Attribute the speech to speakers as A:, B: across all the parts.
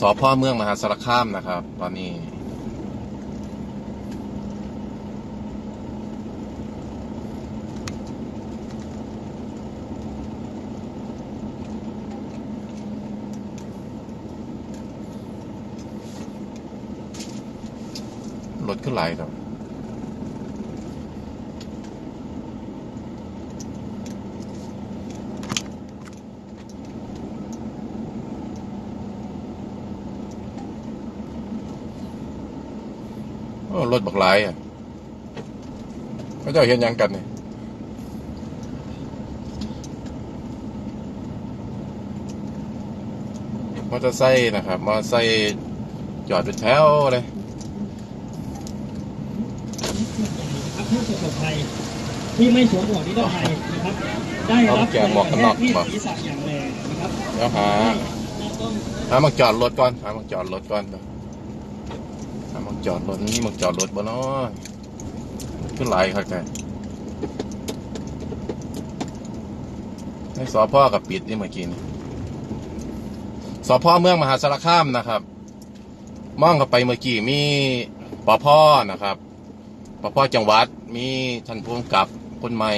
A: สพเมืองมหาสารคามนะครับ ตอนนี้ รถขึ้นไหลครับ รถบักหลายอะเขาเจ้าเห็นหยังกันนี่มอเตอร์ไซค์นะครับ มอเตอร์ไซค์จอดเป็นแถวเลย
B: ครับผู้ประสบภัยที่ไม่สวมหมวกนิรภัยนะครับ ได้รับ
A: เอาแจกหมวกกันน็อก
B: ที่
A: ป่ะ
B: ศีรษะอย่างแรงนะครับ
A: แล้วหา
B: ต้อง
A: หามักจอดรถก่อนหามักจอดรถก่อน หามักจอดรถนี่มักจอดรถบ่เนาะขึ้นไหลายครับแกในสพกับปิดนี่เมื่อกี้นี่สพเมืองมหาสารคามนะครับมองเข้าไปเมื่อกี้มีปพนะครับปพจังหวัดมีท่านผู้กำกับคนใหม่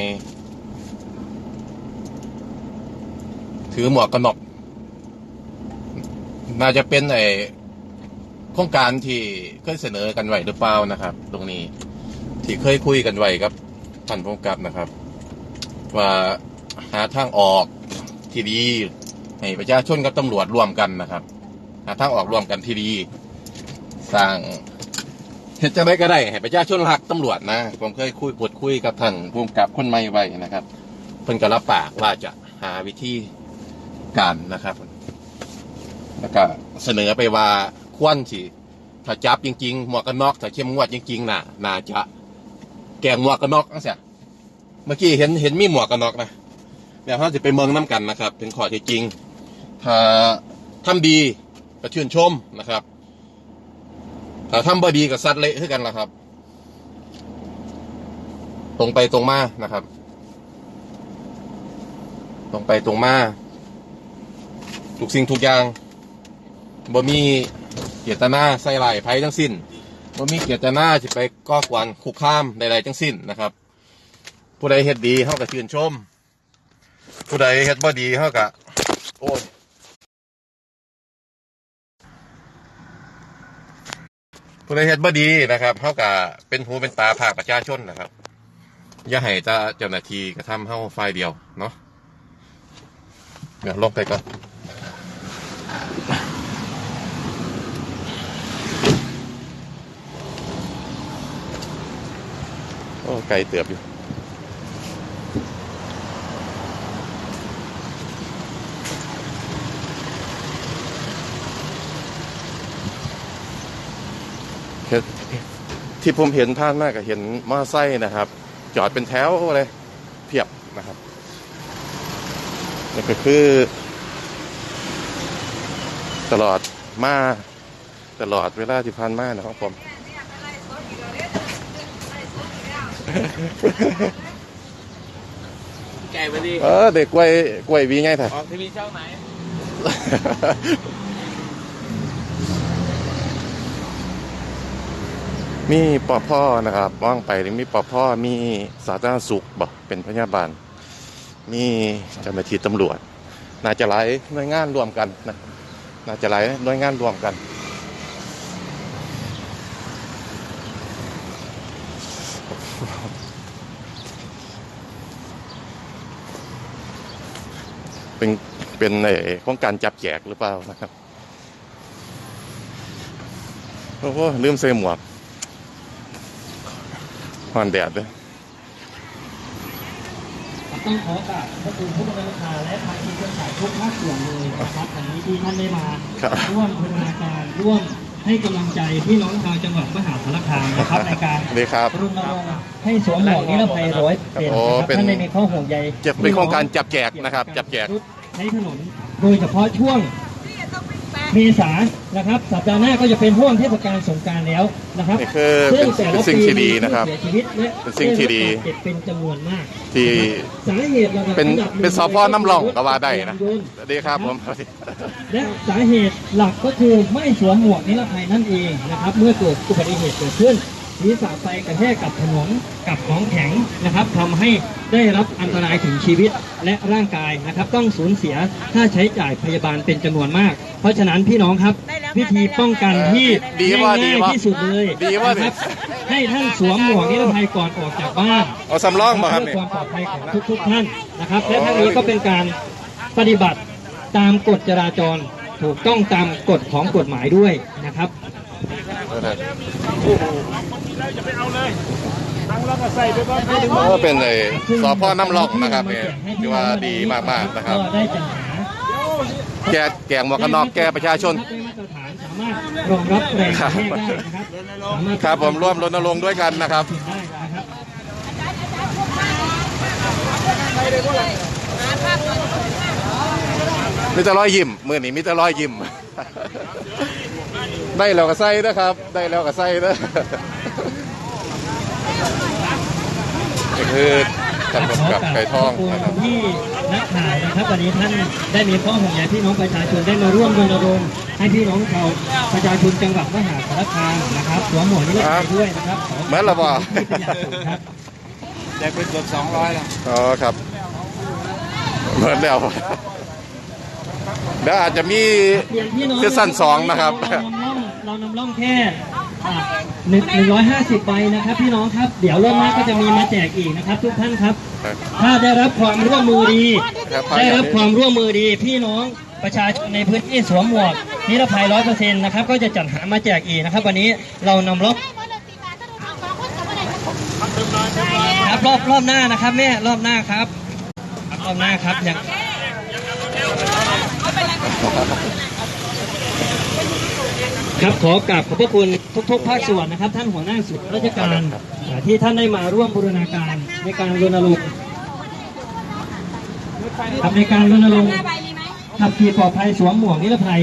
A: ถือหมวกกันน็อกน่าจะเป็นไอ โครงการที่เคยเสนอกันไว้หรือเปล่านะครับ ตรงนี้ที่เคยคุยกันไว้ครับท่านผู้กำกับนะครับ ว่าหาทางออกที่ดีให้ประชาชนกับตำรวจร่วมกันนะครับหาทางออกร่วมกันที่ดี สร้างเห็นจะได้ก็ได้ให้ประชาชนรักตำรวจนะ ผมเคยคุยพูดคุยกับท่านผู้กับคนใหม่ไว้นะครับเพิ่นก็รับปากว่าจะหาวิธีการนะครับ แล้วก็เสนอไปว่า ควรที่ถ้าจับจริงๆหมวกกันน็อกถ้าเข้มงวดจริงๆน่ะน่าจะแกงหมวกกันน็อกนั่นเสียเมื่อกี้เห็นเห็นมีหมวกกันน็อกนะเดี๋ยวเราจะไปเมืองน้ำกันนะครับ เป็นข้อเท็จจริง ถ้าทำดีก็ชื่นชมนะครับ ถ้าทำบ่ดีก็ซัดเละขึ้นกันละครับ ตรงไปตรงมานะครับ ตรงไปตรงมาทุกสิ่งทุกอย่างบ่มี เจตนาใส่ไหลายไผทั้งสิ้นบ่ามีเจตนาจะไปก่อกวนคุกคามใดๆทั้งสิ้นนะครับ ผู้ใดเฮ็ดดีเฮาก็ชื่นชม ผู้ใดเฮ็ดบ่ดีเฮาก็โอ้ยผู้ใดเฮ็ดบ่ดีนะครับเฮาก็เป็นหูเป็นตาภาคประชาชนนะครับ อย่าให้แต่เจ้าหน้าที่กระทำเฮาฝ่ายเดียวเนาะเดี๋ยวลงไปก่อน โอ้ไกลเตือบอยู่ที่ผมเห็นผ่านมากก็เห็นมอไซค์นะครับ จอดเป็นแถวเลยเพียบนะครับนี่ก็คือ ตลอดมาตลอดเวลาที่ผ่านมานะครับผม
C: แก่ไปดิ
A: เออเด็กกล้วยกล้วยวีไงท่าน
C: ออกทีวีช่องไหน
A: มีปอพ่อนะครับว่างไปนี่มีปอพ่อมีสาธารณสุขบอกเป็นพยาบาล มีเจ้าหน้าที่ตำรวจ น่าจะหลายหน่วยงานรวมกันนะน่าจะหลายหน่วยงานรวมกัน เป็นเป็นไอ้โครงการจับแจกหรือเปล่านะครับโอ้โหลืมใส่หมวกหอนแดดเลย
B: ต้องขอกราบขอบคุณผู้บริหารและทางทีมเครือข่ายทุกภาคส่วนเลยนะครับวันนี้ที่ท่านได้มา
A: ครับ
B: ร่วมพัฒนาการร่วม ให้กำลังใจพี่น้องชาวจังหวัดมหาสารคามนะครับในการ
A: สวัสดีครับ
B: รณรงค์ให้สวมหมวกนิรภัยร้อยเปอร์เซ็นต์
A: โอ้
B: นะครับ
A: เป็น
B: ท่านได้มีข้อห่วงใย
A: จะเป็นโครงการจับแจกนะครับ จับแจก
B: ใช้ถนนโดยเฉพาะช่วง เมษายนนะครับ สัปดาห์หน้าก็จะเป็นห่วงเทศกาลสงกรารแล้วนะครับ
A: นี่คือ
B: ซึ่ง
A: เป็น
B: แต่ละ
A: เป็นสิ่ง
B: ปี
A: ที่ดีนะครับ
B: มีผู้เสียชีวิตและ
A: เป็นสิ่งที่ดี
B: ไรับบาเจ็บเป็นจำนวนมาก
A: ที่
B: สาเหตุหลักๆ
A: เป็น
B: อัดับหง
A: เป็นสพน้ำร่องก็ว่าได้นะ
B: รถจักรยานยนต์
A: สวัสดีครับผม
B: และสาเหตุหลักก็คือไม่สวมหมวกนิรภัยนั่นเองนะครับ เมื่อเกิดอุบัติเหตุเกิดขึ้น ศีรษะไปกระแทกกับถนนกับของแข็งนะครับทำให้ได้รับอันตรายถึงชีวิตและร่างกายนะครับ ต้องสูญเสียค่าใช้จ่ายพยาบาลเป็นจำนวนมาก เพราะฉะนั้นพี่น้องครับวิธีป้องกันที่
A: ดีว่าดี
B: ง่าย
A: ว่า
B: ๆที่สุดเลย
A: ดีว่า
B: นะครับให้ท่านสวมหมวกนิรภัยก่อนออกจากบ้าน
A: เอาสำรองมาครับ
B: เพื่
A: นี่
B: อความปลอดภัยของทุกๆท่านนะครับ และทั้งนี้ก็เป็นการปฏิบัติตามกฎจราจรถูกต้องตามกฎของกฎหมายด้วยนะครับ
A: ก็เป็นไอ้สพน้ำร่องนะครับเนี่ยที่ว่าดีมากๆนะครับ
B: ก็ได้จัดหา
A: แกแกงหมวกกันน็อกแกประชาชน
B: ได้มาตรฐานสามารถรองรับแรงกระแทกได้นะครับสามารถ
A: ครับผมร่วมรณรงค์ด้วยกันนะครับ
B: ได้นะครับ
A: มีแต่รอยยิ้มมือนี้มีแต่รอยยิ้ม ได้แล้วก็ใส่นะครับ ได้แล้วก็ใส่นะนี่คือท่านผู้กำกับไก่ทอง
B: ขอบ
A: นะครับ
B: คุณที่นักข่าวนะครับวันนี้ท่านได้มีข้อห่วงใยพี่น้องประชาชนได้มาร่วมรณรงค์ให้พี่น้องชาวประชาชนจังหวัดมหาสารคามนะครับสวมหมวกนิรภัยด้วยนะครับข
A: เหมือนเราบอก
B: ที่เป็นอย่างสูงครับ
C: ได้ไปเกือบสองร้อยแล้ว
A: อ๋อครับเหมือนแล้วเดี๋ยวอาจจะมี
B: เปลี่ยนพี่น้อง
A: ซีซั่นสองนะครับ
B: เรานำร่องเรานำร่องแค่อะหนึ่งหนึ่งร้อยห้าสิบใบนะครับ พี่น้องครับ เดี๋ยวรอบหน้าก็จะมีมาแจกอีกนะครับ ทุกท่านครับ ถ้าได้รับความร่วมมือดี
A: ครับ
B: ได้รับความร่วมมือดี พี่น้องประชาชนในพื้นที่สวมหมวกนิรภัยร้อยเปอร์เซ็นต์นะครับก็จะจัดหามาแจกอีกนะครับ วันนี้เรานำรอบครับรอบรอบหน้านะครับแม่รอบหน้าครับครับรอบหน้าครับอย่าง ครับขอกราบขอบพระคุณทุกๆภาคส่วนนะครับ ท่านหัวหน้าส่วนราชการอ่าที่ท่านได้มาร่วมบูรณาการในการรณรงค์ครับในการรณรงค์
D: ห้าใบมีไหม
B: ขับขี่ปลอดภัยสวมหมวกนิรภัย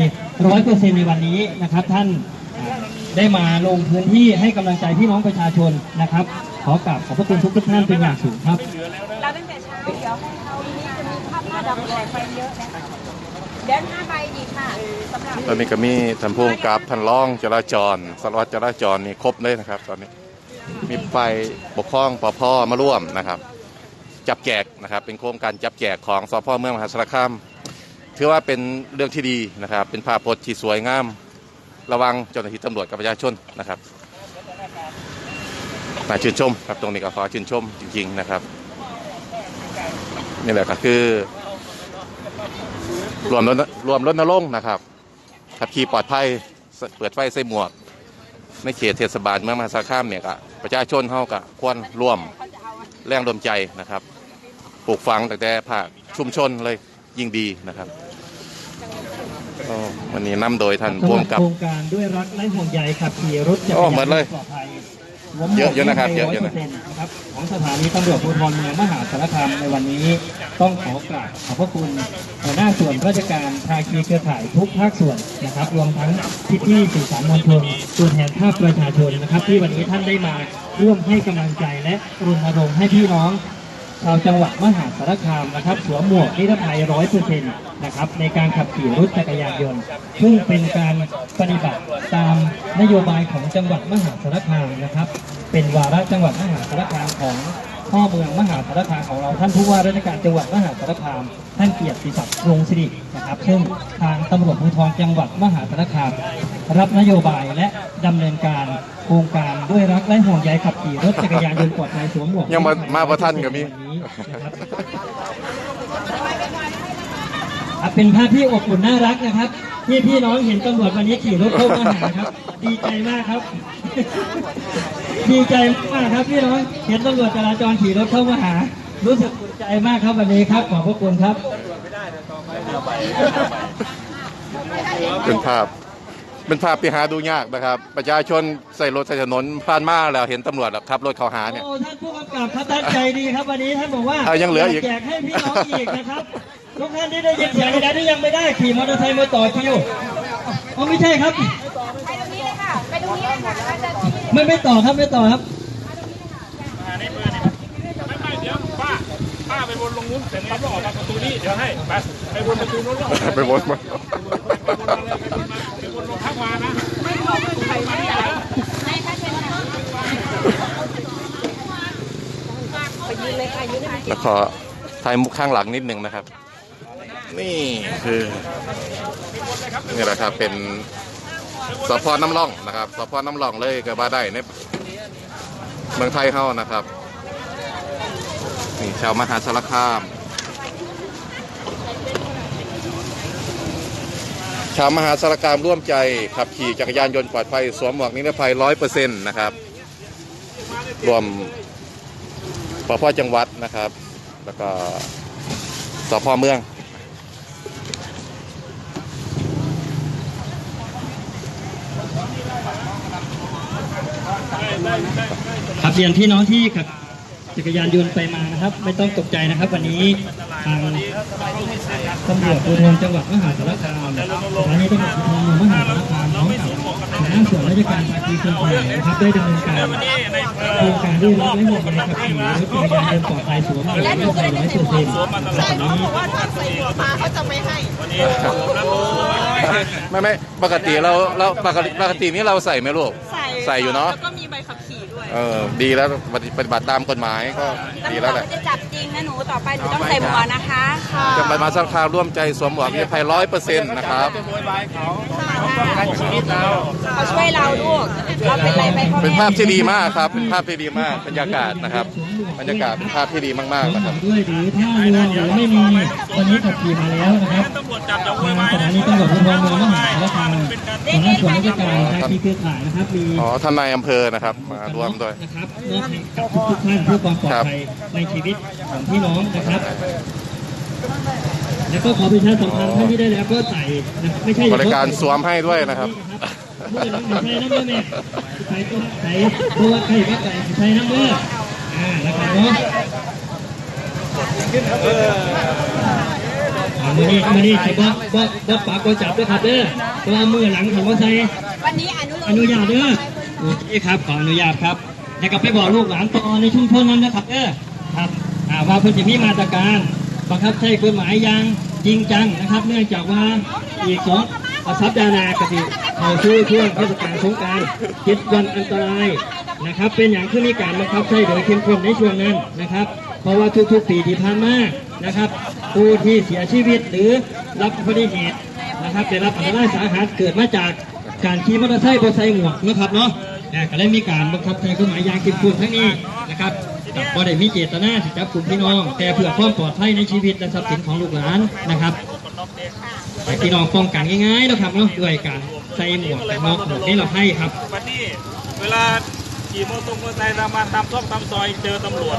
B: ร้อยเปอร์เซ็นในวันนี้นะครับ ท่านได้มาลงพื้นที่ให้กำลังใจพี่น้องประชาชนนะครับ ขอกราบขอบพระคุณทุกท่านเป็นอย่างสูงครับ
D: เราตั้งแต่เช้าเดี๋ยวให้เขาวันนี้จะมีภาพหน้าดำแสงไฟเยอะนะ คะเดี๋ยวห้าใบดีค่ะสำหรับ
A: ตอนนี้ก็มีท่านผู้กำกับท่านรองจราจรสารวัตรจราจรนี่ครบเลยนะครับ ตอนนี้ มีไฟปกครองปพ่อมาร่วมนะครับ จับแจกนะครับ เป็นโครงการจับแจกของสพเมืองมหาสารคามถือว่าเป็นเรื่องที่ดีนะครับ เป็นภาพพจน์ที่สวยงาม ระวังเจ้าหน้าที่ตำรวจกับประชาชนนะครับน่าชื่นชมครับตรงนี้ก็ขอชื่นชมจริงๆนะครับนี่แหละก็คือ รวมรณรวมรณรงค์นะครับขับขี่ปลอดภัยเสเปิดไฟใส่หมวก ในเขตเทศบาลเมืองมหาสารคามเนี่ยก็ประชาชนเขาก็ควรร่วมแรงดมใจนะครับปลูกฝังตั้งแต่ภาคชุมชนเลยยิ่งดีนะครับก็วันนี้นำโดยท่าน
B: สำ
A: พว
B: ห
A: ง
B: รับ
A: กับ
B: โครงการด้วยรักและห่วงใยขับขี่รถจักร
A: โอ้
B: ยาน
A: หมดเลย
B: ปลอดภัย
A: เยอะเยอะนะครับเยอะเยอะนะ
B: 100%นะครับของสถานีตำรวจภูธรเมืองมหาสารคามในวันนี้ต้องขอกราบขอบพระคุณหัวหน้าส่วนราชการภาคีเครือข่ายทุกภาคส่วนนะครับ รวมทั้งพี่พี่สื่อสารมวลชนตัวแทนภาคประชาชนนะครับ ที่วันนี้ท่านได้มาร่วมให้กำลังใจและรณรงค์ให้พี่น้องชาวจังหวัดมหาสารคามนะครับสวมหมวกนิรภัยร้อยเปอร์เซ็นต์นะครับในการขับขี่รถจักรยานยนต์ ซึ่งเป็นการปฏิบัติ นโยบายของจังหวัดมหาสารคามนะครับ เป็นวาระจังหวัดมหาสารคามของพ่อเมืองมหาสารคามของเราท่านผู้ว่าราชการจังหวัดมหาสารคาม ท่านเกียรติศักดิ์วงศ์สิรินะครับ ซึ่งทางตำรวจภูธรจังหวัดมหาสารคาม รับนโยบายและดำเนินการโครงการด้วยรักและห่วงใยขับขี่รถจักรยานยนต์ปลอดภัยสวมหมวก
A: ยังมามาบ่ทันก็มี
B: วันนี้นะครับอะเป็นภาพที่อบอุ่นน่ารักนะครับ ที่พี่น้องเห็นตำรวจวันนี้ขี่รถเข้ามาหาครับ ดีใจมากครับ ดีใจมากครับพี่น้องเห็นตำรวจจราจรขี่รถเข้ามาหา รู้สึกภูมิใจมากครับวันนี้ครับขอบพระคุณครับ
A: เป็นภาพเป็นภาพที่หาดูยากนะครับ ประชาชนใส่รถใส่ถนนผ่านมาแล้วเห็นตำรวจขับรถเขาหาเนี่ย
B: โอ้ท่านผู้กำกับครับท่านใจดีครับวันนี้ท่านบอกว่า
A: เอายังเหลืออีก
B: แจกให้พี่น้องอีกนะครับ ทุกท่านที่ได้ยินเสียงในนั้นที่ยังไม่ได้ขี่มอเตอร์ไซค์มาต่อคิวอ๋อไม่ใช่ครับ
D: ไปตรงนี้เลยค่ะ ไปตรงนี้เลยค่ะอาจารย์ที่นี่
B: ไม่ไม่ต่อครับไม่ต่อครับ
C: ไม่ไม่เดี๋ยวป้าป้าไปวนลงนู้นเสร็จแล้วออกมาประตูนี้เดี๋ยวให้ไปไปวนประตูนู้นแล้ว
A: ไปวนมา
C: ไปวนลงพักมานะ
D: ไม่ค่ะเชิญค่ะไปยืนเลยค่ะยืนเลย
A: แล้วขอถ่ายมุกข้างหลังนิดนึงนะครับ นี่คือนี่แหละครับเป็นสพน้ำร่องนะครับสพน้ำร่องเลยก็ว่าได้ในเมืองไทยเฮานะครับนี่ชาวมหาสารคาม ชาวมหาสารคามร่วมใจขับขี่จักรยานยนต์ปลอดภัยสวมหมวกนิรภัยร้อยเปอร์เซ็นต์นะครับรวมปพจังหวัดนะครับ แล้วก็สพเมือง
B: ครับเรียนพี่น้องที่ขับจักรยานยนต์ไปมานะครับ ไม่ต้องตกใจนะครับ วันนี้ทางตำรวจภูธรจังหวัดมหาสารคามสถานีตำรวจภูธรเมืองมหาสารคามพร้อมกับหัวหน้าส่วนราชการภาคีเครือข่ายนะครับได้ดำเนินการโครงการด้วยรับและหมวกในขับขี่รถจักรยานยนต์ปลอดภัยสวมหมวกนิรภัยร้อยเปอร์เซ็นต์ตอนนี้
A: ไม่ไม่ปกติเราเราปกติปกตินี้เราใส่ไหมลูก
E: ใส่
A: ใส่อยู่เนาะ
E: แล้วก็มี
A: เออดีแล้วปฏิบัติตามกฎหมายก็ดีแล้วแหละ
D: จะจับ งนะหนูต่อไปหนูต้องใส่หมวกนะคะ
A: จะไปมาสารคามร่วมใจสวมหมวกนิรภัยร้อยเปอร์เซ็นต์นะครับ
C: โวยวายเขาเขาป้องกันชีวิตเรา
D: เขาช่วยเราลูกเราเป็นไรไปพ่อ
A: เป็น
D: แม่
A: ภาพที่ดีมากครับเป็นภาพที่ดีมากบรรยากาศนะครับบรรยากาศเป็นภาพที่ดีมากๆนะครับ
B: ด้วยหรือถ้าเรือหรือไม่มีวันนี้ขับขี่มาแล้วนะครับ
C: ตำรวจจับจะโว
B: ทายง
C: วาย
B: สถานีตำรวจภูธรเมืองมหาสารคามหัวหน้าส่วนราชการภาคีเครือข่ายนะครับมี
A: อ๋อท่านนายอำเภอนะครับมาร่วมด้วย
B: นะครับมอบให้กับทุกๆท่านเพื่อความปลอดภัยในชีวิตของพี่น้องนะครับ แล้วก็ขอประชาสัมพันธ์ท่านที่ได้แล้วก็ใส่นะครับไม่ใช่เฉ
A: บ
B: พาะ
A: ริการสวมให้ด้วยนะครับ
B: เมื่อน้ำใส่น้ำเลือดเนี่ยใส่ตัวใส่ตัวใส่ก็ใส่ใส่น้ำเลือดอ่านะครับเนาะอ่ามือนี้มือนี้สิบ่บ่บ่ปากบ่จับด้วยครับเด้อเพราะว่ามือหลังผมบ่ใส่
D: วันนี้อนุโลม
B: อนุญาตเด้อโอเคครับขออนุญาตครับแล้วก็ไปบอกลูกหลานต่อในชุมชนนั้นนะครับเด้อครับอ่า ว่าเพิ่นจะมีมาตรการบังคับใช้กฎหมายอย่างจริงจังนะครับ เนื่องจากว่าอีกสองสัปดาห์หน้าก็สิเข้าสู่ช่วงเทศกาลสงกรารเจ็ดวันอันตรายนะครับ เป็นอย่างที่มีการบังคับใช้โดยเข้มข้นในช่วงนั้นนะครับ เพราะว่าทุกๆปีที่ผ่านมานะครับผู้ที่เสียชีวิตหรือรับอุบัติเหตุนะครับได้รับอันตรายสาหัสเกิดมาจากการขี่มอเตอร์ไซค์บนใส่หมวกนะครับเนาะอ่าก็เลยมีการบังคับใช้กฎหมายอย่างเข้มข้นทั้งนี้นะครับ ก็ได้มีเจตนาที่จะกลุ่มพี่น้อง แต่เพื่อความปลอดภัยในชีวิตและทรัพย์สินของลูกหลานนะครับแต่พี่น้องป้องกันง่ายๆนะครับเนาะด้วยการใส่หมวกกันน็อกหมวกนี้เราให้ครับ
C: วันนี้เวลาขี่มอเตอร์ไซค์ตามมาตามซอกตามซอยเจอตำรวจ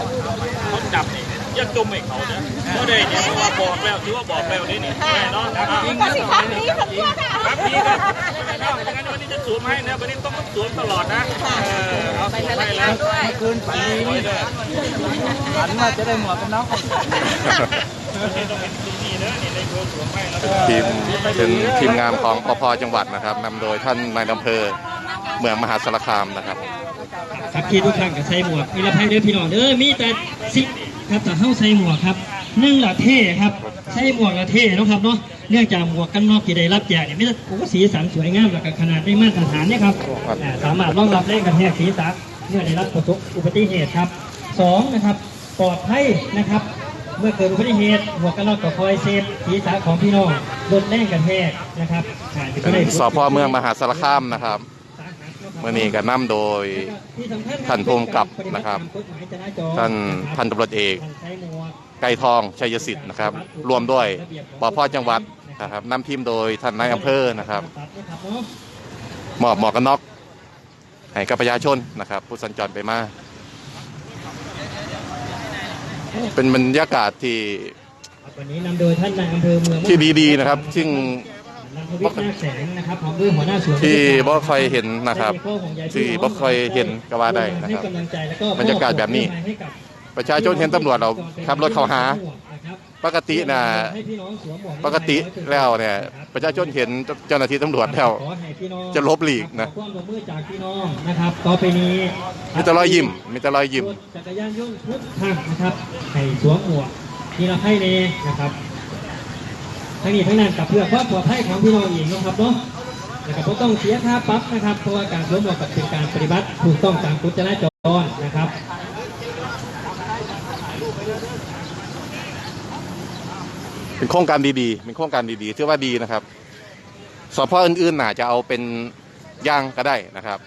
C: เขาจับนี่ อยักจมให้เขาเนี่ยก็ได้เนี่ยเพราะว่าบอกแล้วถือว่าบอกแล้วนี่นี่แน่นอนครับ
D: ก็สิครับนี้กับตัวค่
C: ครับพี่ครับเอาอย่างนั้นวันนี้จะสวมให้นะวันนี้ต้องสวมตลอดนะเออเอาสวมให้แล้ว
D: ด้วย
C: คืนฝันดีนี่ฝันว่าจะได้หมวกกันน็อกทีมให้แล้วก็
A: ทีมเป็นทีมงานของปภจังหวัดนะครับนำโดยท่านนายอำเภอเมืองมหาสารคามนะครับ
B: ครับที่ทุกท่านก็ใส่หมวกนิรภัยเด้อพี่น้องเด้อมีแต่สิ ครับแต่เฮาใส่หมวกครับหนึ่งละเท่ครับใส่หมวกละเท่เนาะครับเนาะเนื่องจากหมวกกันน็อกที่ได้รับแจกเนี่ยไม่ได้โอ้สีสันสวยงามแล้วก็ขนาดได้มาตรฐานเนี่ยครับอ่าสามารถรองรับแรงกระแทกศีรษะเมื่อได้รับประสบอุบัติเหตุครับสองนะครับปลอดภัยนะครับเมื่อเกิดอุบัติเหตุหมวกกันน็อกก็คอยเซฟศีรษะของพี่น้องลดแรงกระแทกนะครับอ่าจะ
A: เป็น
B: ได้
A: สพเมืองมหาสารคามนะครับ เมื่อนี้ก็นำโดยท่านผู้กำกับนะครับท่านพันตำรวจเอกไกรทองชัยสิทธิ์นะครับรวมด้วยปภจังหวัดนะครับนำทีมโดยท่านนายอำเภอนะครับมอบหมวกกันน็อกให้กับประชาชนนะครับ ผู้สัญจรไปมาเป็นบรรยากาศที่
B: วันนี้นำโดยท่านนายอำเภอเมือง
A: ที่ดีๆนะครับ ซึ่ง
B: นัน ทวิทย์นาคแสงนะครับพร้อมด้วยหัวหน้าส่วน
A: ที่บ่ค่อยเห็นนะครับ ที่บ่ค่อยเห็นก็ว่าได้นะครับ
B: ให้กำลังใจแล้วก็
A: บรรยากาศแบบนี้
B: ให้กับ
A: ประชาชนเห็นตำรวจเราขับรถเข้าหา
B: นะครับ
A: ปกตินะ
B: ให้พี่น้องสวมหมวก
A: ปกติแล้วเนี่ย ประชาชนเห็นเจ้าหน้าที่ตำรวจแล้ว
B: ขอให้พี่น้อง
A: จะลบหลีกนะ
B: ขอความร่วมมือจากพี่น้องนะครับต่อไปนี้
A: มีแต่รอยยิ้มมีแต่รอยยิ้ม
B: รถจักรยานยนต์ทุกท่านนะครับให้สวมหมวกนี่เราให้เนนะครับ ทั้งนี้ทั้งนั้นกับเพื่อความปลอดภัยของพี่น้องเองนะครับเนาะนะครับก็ต้องเสียค่าปรับนะครับ เพราะว่าการสวมหมวกกับเป็นการปฏิบัติถูกต้องตามกฎจราจรนะครับ
A: เป็นโครงการดีๆ เป็นโครงการดีๆถือว่าดีนะครับ สพอื่นๆน่าจะเอาเป็นย่างก็ได้นะครับ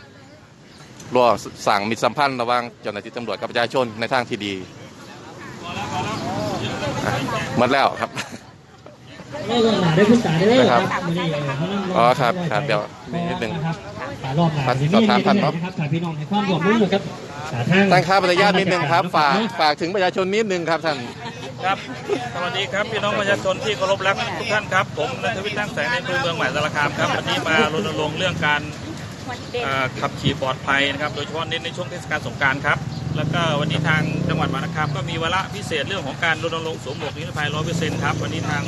A: รวสั่งมิตรสัมพันธ์ระหว่างเจ้าหน้าที่ตำรวจกับประชาชนในทางที่ดีหมดแล้วครับ
B: ได้รอบหนาได้ขึ้นตาได้เลย
A: นะครับ
B: มื้อนี้เเขานำ
A: อ๋อครับครับเดี๋ยวนิดนึง
B: นะครับตารอบหนา
A: พัน
B: ที่
A: สอบ
B: นี่
A: ถามพัน
B: นี่
A: เนาะ
B: นะครับถ้าพี่น้องให้ความร่วมมือกับสาทาง
A: ตั้งค่าบรรยาทนิดนึงครับฝากฝากถึงประชาชนนิดนึงครับท่าน
C: ครับ สวัสดีครับพี่น้องประชาชนที่เคารพรักทุกท่านครับ ผมนัทวิทย์ตั้งแสงในอำเภอเมืองใหม่สารคามครับ วันนี้มารณรงค์เรื่องการเอ่อขับขี่ปลอดภัยนะครับ โดยเฉพาะเน้นในช่วงเทศกาลสงกรารครับ แล้วก็วันนี้ทางจังหวัดมหาสารคามก็มีวาระพิเศษเรื่องของการรณรงค์สวมหมวกนิรภัยร้อยเปอร์เซ็นต์ครับวันนี้ทาง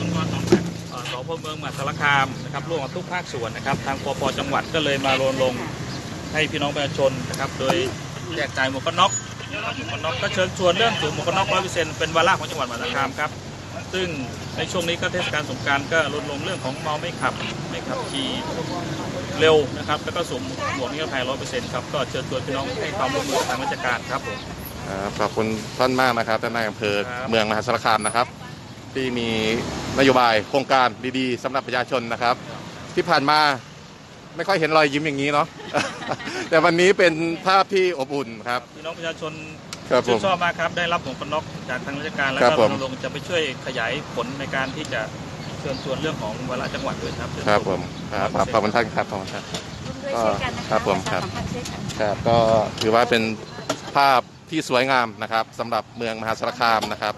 C: เอ่อสพเมืองมหาสารคามนะครับร่วมกับทุกภาคส่วนนะครับ ทางปปจังหวัดก็เลยมารณรงค์ให้พี่น้องประชาชนนะครับ โดยแจกจ่ายหมวกกันน็อกหมวกกันน็อกก็เชิญชวนเรื่องสวมหมวกกันน็อกร้อยเปอร์เซ็นต์เป็นวาระของจังหวัดมหาสารคามครับซึ่งในช่วงนี้ก็เทศกาลสงกรารก็รณรงค์เรื่องของเมาไม่ขับไม่ขับขี่ เร็วนะครับ แล้วก็สวมหมวกนิรภัยร้อยเปอร์เซ็นต์ครับ ก็เชิญชวนพี่น้องให้ความร่วมมือกับทางราชการครับผม
A: ครับขอบคุณท่านมากนะครับท่านนายอำเภอ
C: ครับ
A: เมืองมหาสารคามนะครับ ที่มีนโยบายโครงการดีๆสำหรับประชาชนนะครับ ที่ผ่านมาไม่ค่อยเห็นรอยยิ้มอย่างนี้เนาะ แต่วันนี้เป็นภาพที่อบอุ่นครับ
C: พี่น้องประชาชน
A: ครับผ
C: ชื่
A: ม
C: นชอบมากครับ ได้รับหมวกกันน็อกจากทางราชการ แล้ว
A: ครับ
C: ก็
A: ผ
C: ร
A: ม
C: ณรงค์จะไปช่วยขยายผลในการที่จะเชิญชวนเรื่องของวาระจังหวัดด้วยครับเชิญชวน
A: ครับผมครับขอบขอบคุณท่านครับขอบคุณครับ
D: ด้วยเช่นกันนะคะ
A: ครับผมครับ
D: ปะชาสัมพันธ์ช่วยกัน
A: ครับก็ถือว่าเป็นภาพที่สวยงามนะครับสำหรับเมืองมหาสารคามนะครับ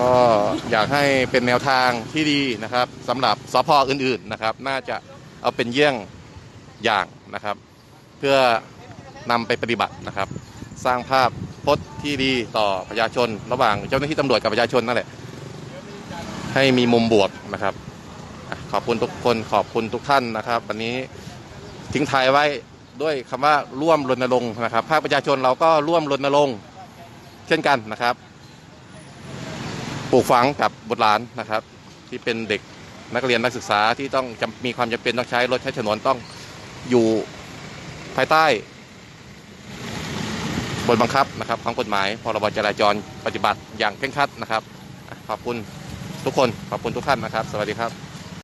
A: ก็อยากให้เป็นแนวทางที่ดีนะครับสำหรับสพอื่นๆนะครับ น่าจะเอาเป็นเยี่ยงอย่างนะครับ เพื่อนำไปปฏิบัตินะครับ สร้างภาพพจน์ที่ดีต่อประชาชน ระหว่างเจ้าหน้าที่ตำรวจกับประชาชนนั่นแหละ ให้มีมุมบวกนะครับขอบคุณทุกคนขอบคุณทุกท่านนะครับ วันนี้ทิ้งท้ายไว้ด้วยคำว่าร่วมรณรงค์นะครับภาคประชาชนเราก็ร่วมรณรงค์เช่นกันนะครับปลูกฝังกับบุตรหลานนะครับ ที่เป็นเด็กนักเรียนนักศึกษาที่ต้องมีความจำเป็นต้องใช้รถใช้ถนนต้องอยู่ภายใต้ บทบังคับนะครับของกฎหมายพรบจราจรปฏิบัติอย่างเคร่งครัดนะครับ ขอบคุณทุกคนขอบคุณทุกท่านนะครับ สวัสดีครับ